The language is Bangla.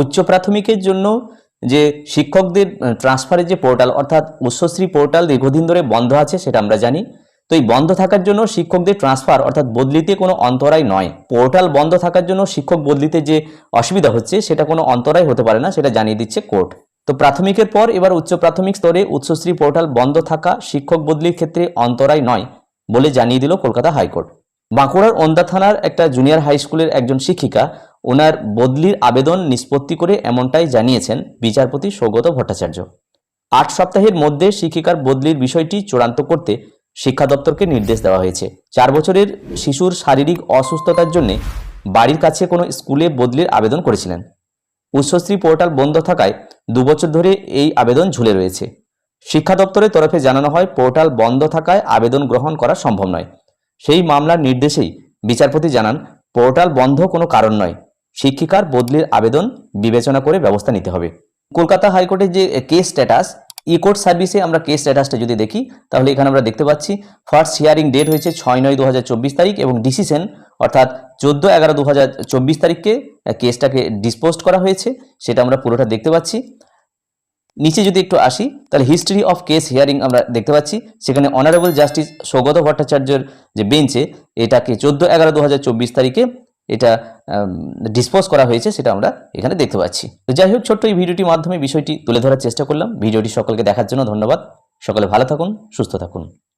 উচ্চ প্রাথমিকের জন্য যে শিক্ষকদের ট্রান্সফারের যে পোর্টাল অর্থাৎ উচ্চশ্রী পোর্টাল দীর্ঘদিন ধরে বন্ধ আছে সেটা আমরা জানি। তো এই বন্ধ থাকার জন্য শিক্ষকদের ট্রান্সফার অর্থাৎ বদলিতে কোনো অন্তরায় নয়। পোর্টাল বন্ধ থাকার জন্য শিক্ষক বদলিতে যে অসুবিধা হচ্ছে, সেটা কোনো অন্তরায় হতে পারে না, সেটা জানিয়ে দিচ্ছে কোর্ট তো প্রাথমিকের পর এবার উচ্চ প্রাথমিক স্তরে উচ্চশ্রী পোর্টাল বন্ধ থাকা শিক্ষক বদলির ক্ষেত্রে অন্তরায় নয় বলে জানিয়ে দিল কলকাতা হাইকোর্ট। বাঁকুড়ার ওন্দা থানার একটা জুনিয়র হাই স্কুলের একজন শিক্ষিকা ওনার বদলির আবেদন নিষ্পত্তি করে এমনটাই জানিয়েছেন বিচারপতি সৌগত ভট্টাচার্য। আট সপ্তাহের মধ্যে শিক্ষিকার বদলির বিষয়টি চূড়ান্ত করতে শিক্ষা দপ্তরকে নির্দেশ দেওয়া হয়েছে। চার বছরের শিশুর শারীরিক অসুস্থতার জন্য বাড়ির কাছে কোনো স্কুলে বদলির আবেদন করেছিলেন। উচ্চশ্রী পোর্টাল বন্ধ থাকায় দুবছর ধরে এই আবেদন ঝুলে রয়েছে। শিক্ষা দপ্তরের তরফে জানানো হয়, পোর্টাল বন্ধ থাকায় আবেদন গ্রহণ করা সম্ভব নয়। সেই মামলার নির্দেশেই বিচারপতি জানান, পোর্টাল বন্ধ কোনো কারণ নয়। শিক্ষিকার বদলির আবেদন বিবেচনা করে ব্যবস্থা নিতে হবে। কলকাতা হাইকোর্টের যে কেস স্ট্যাটাস ই কোর্ট সার্ভিসে আমরা কেস স্ট্যাটাসটা যদি দেখি, তাহলে এখানে আমরা দেখতে পাচ্ছি ফার্স্ট হিয়ারিং ডেট হয়েছে ছয় নয় দু তারিখ এবং ডিসিশন অর্থাৎ চোদ্দ এগারো দু তারিখকে কেসটাকে ডিসপোজড করা হয়েছে, সেটা আমরা পুরোটা দেখতে পাচ্ছি। নিচে যদি একটু আসি, তাহলে হিস্ট্রি অফ কেস হিয়ারিং আমরা দেখতে পাচ্ছি, সেখানে অনারেবল জাস্টিস সৌগত ভট্টাচার্যের যে বেঞ্চে এটাকে চোদ্দ এগারো দু তারিখে এটা ডিসপোজ করা হয়েছে সেটা আমরা এখানে দেখতে পাচ্ছি। তো যাই হোক, ছোট্ট এই ভিডিওটির মাধ্যমে বিষয়টি তুলে ধরার চেষ্টা করলাম। ভিডিওটি সকলকে দেখার জন্য ধন্যবাদ। সকলে ভালো থাকুন, সুস্থ থাকুন।